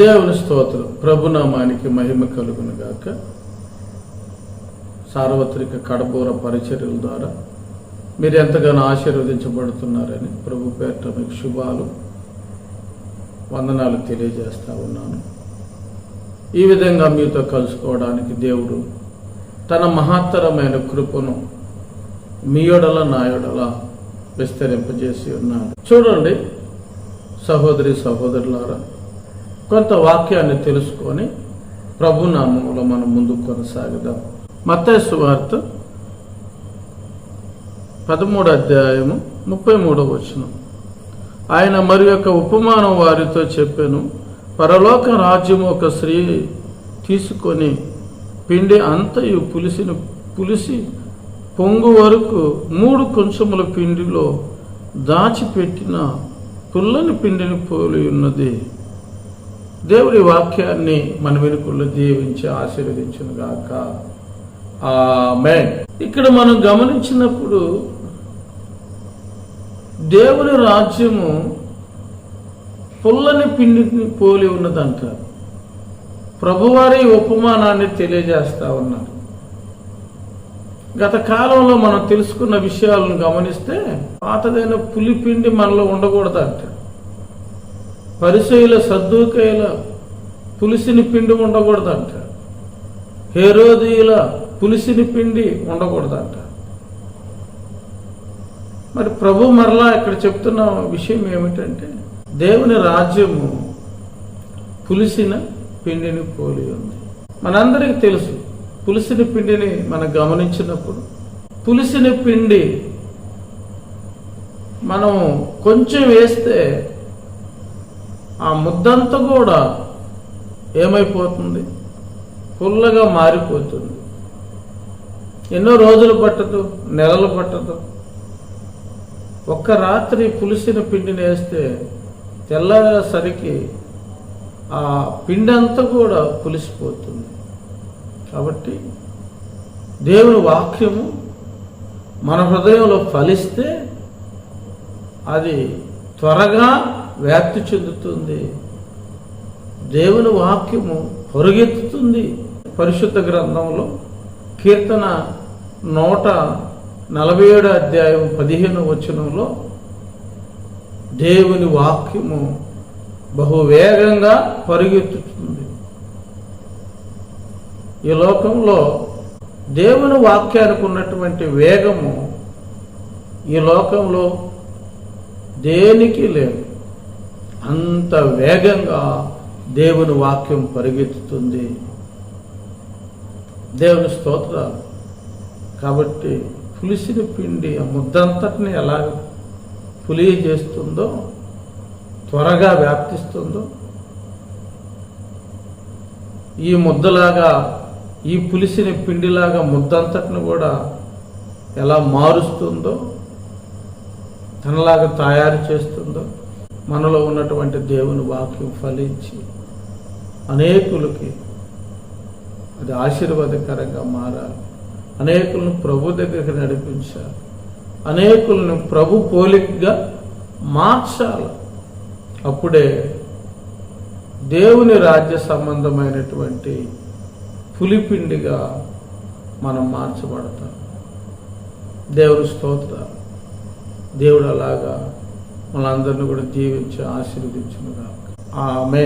దేవుని స్తోత్రం. ప్రభునామానికి మహిమ కలుగును గాక. సార్వత్రిక కడబూర పరిచర్యల ద్వారా మీరు ఎంతగానో ఆశీర్వదించబడుతున్నారని ప్రభు పేట మీకు శుభాలు వందనాలు తెలియజేస్తా ఉన్నాను. ఈ విధంగా మీతో కలుసుకోవడానికి దేవుడు తన మహత్తరమైన కృపను మీయొడల నాయొడల విస్తరింపజేసి ఉన్నాడు. చూడండి సహోదరి సహోదరులారా కొంత వాక్యాన్ని తెలుసుకొని ప్రభునామంలో మనం ముందుకు కొనసాగుదాం. మత్తయి వార్త పదమూడు అధ్యాయము ముప్పై మూడవ వచనం. ఆయన మరి యొక్క ఉపమానం వారితో చెప్పాను పరలోక రాజ్యం ఒక స్త్రీ తీసుకొని పిండి అంతయు పులిసిన పులిసి పొంగు వరకు మూడు కొంచెముల పిండిలో దాచిపెట్టిన పుల్లని పిండిని పోలి ఉన్నది. దేవుడి వాక్యాన్ని మన వెనుకల్లో దీవించి ఆశీర్వదించను గాక మే ఇక్కడ మనం గమనించినప్పుడు దేవుని రాజ్యము పుల్లని పిండిని పోలి ఉన్నదంటారు. ప్రభువారి ఉపమానాన్ని తెలియజేస్తా ఉన్నారు. గత కాలంలో మనం తెలుసుకున్న విషయాలను గమనిస్తే పాతదైన పులిపిండి మనలో ఉండకూడదంట పరిచయుల సద్దుకైల పులిసిని పిండి ఉండకూడదంట. హేరోదీయుల పులిసిని పిండి ఉండకూడదంట. మరి ప్రభు మరలా ఇక్కడ చెప్తున్న విషయం ఏమిటంటే దేవుని రాజ్యము పులిసిన పిండిని పోలి ఉంది. మనందరికీ తెలుసు పులిసిన పిండిని మనం గమనించినప్పుడు పులిసిన పిండి మనం కొంచెం వేస్తే ఆ ముద్దంతా కూడా ఏమైపోతుంది? పుల్లగా మారిపోతుంది. ఎన్నో రోజులు పట్టదు నెలలు పట్టదు. ఒక్క రాత్రి పులిసిన పిండిని వేస్తే తెల్లసరికి ఆ పిండి అంతా కూడా పులిసిపోతుంది. కాబట్టి దేవుని వాక్యము మన హృదయంలో ఫలిస్తే అది త్వరగా వ్యాప్తి చెందుతుంది. దేవుని వాక్యము పొరుగెత్తుతుంది. పరిశుద్ధ గ్రంథంలో కీర్తన నూట నలభై ఏడు అధ్యాయం పదిహేను వచనంలో దేవుని వాక్యము బహు వేగంగా పరుగెత్తుతుంది. ఈ లోకంలో దేవుని వాక్యానికి ఉన్నటువంటి వేగము ఈ లోకంలో దేనికి లేదు. అంత వేగంగా దేవుని వాక్యం పరిగెత్తుతుంది. దేవుని స్తోత్రాలు. కాబట్టి పులిసిన పిండి ఆ ముద్దంతటిని ఎలా పులి చేస్తుందో త్వరగా వ్యాప్తిస్తుందో ఈ ముద్దలాగా ఈ పులిసిన పిండిలాగా ముద్దంతటిని కూడా ఎలా మారుస్తుందో తనలాగా తయారు చేస్తుందో మనలో ఉన్నటువంటి దేవుని వాక్యం ఫలించి అనేకులకి అది ఆశీర్వాదకరంగా మారాలి. అనేకులను ప్రభు దగ్గరికి నడిపించాలి. అనేకులను ప్రభు పోలికగా మార్చాలి. అప్పుడే దేవుని రాజ్య సంబంధమైనటువంటి పులిపిండిగా మనం మార్చబడతాం. దేవుని స్తోత్ర దేవుడు అలాగా మనందరినీ కూడా దీవించి ఆశీర్వదించునుగా ఆమె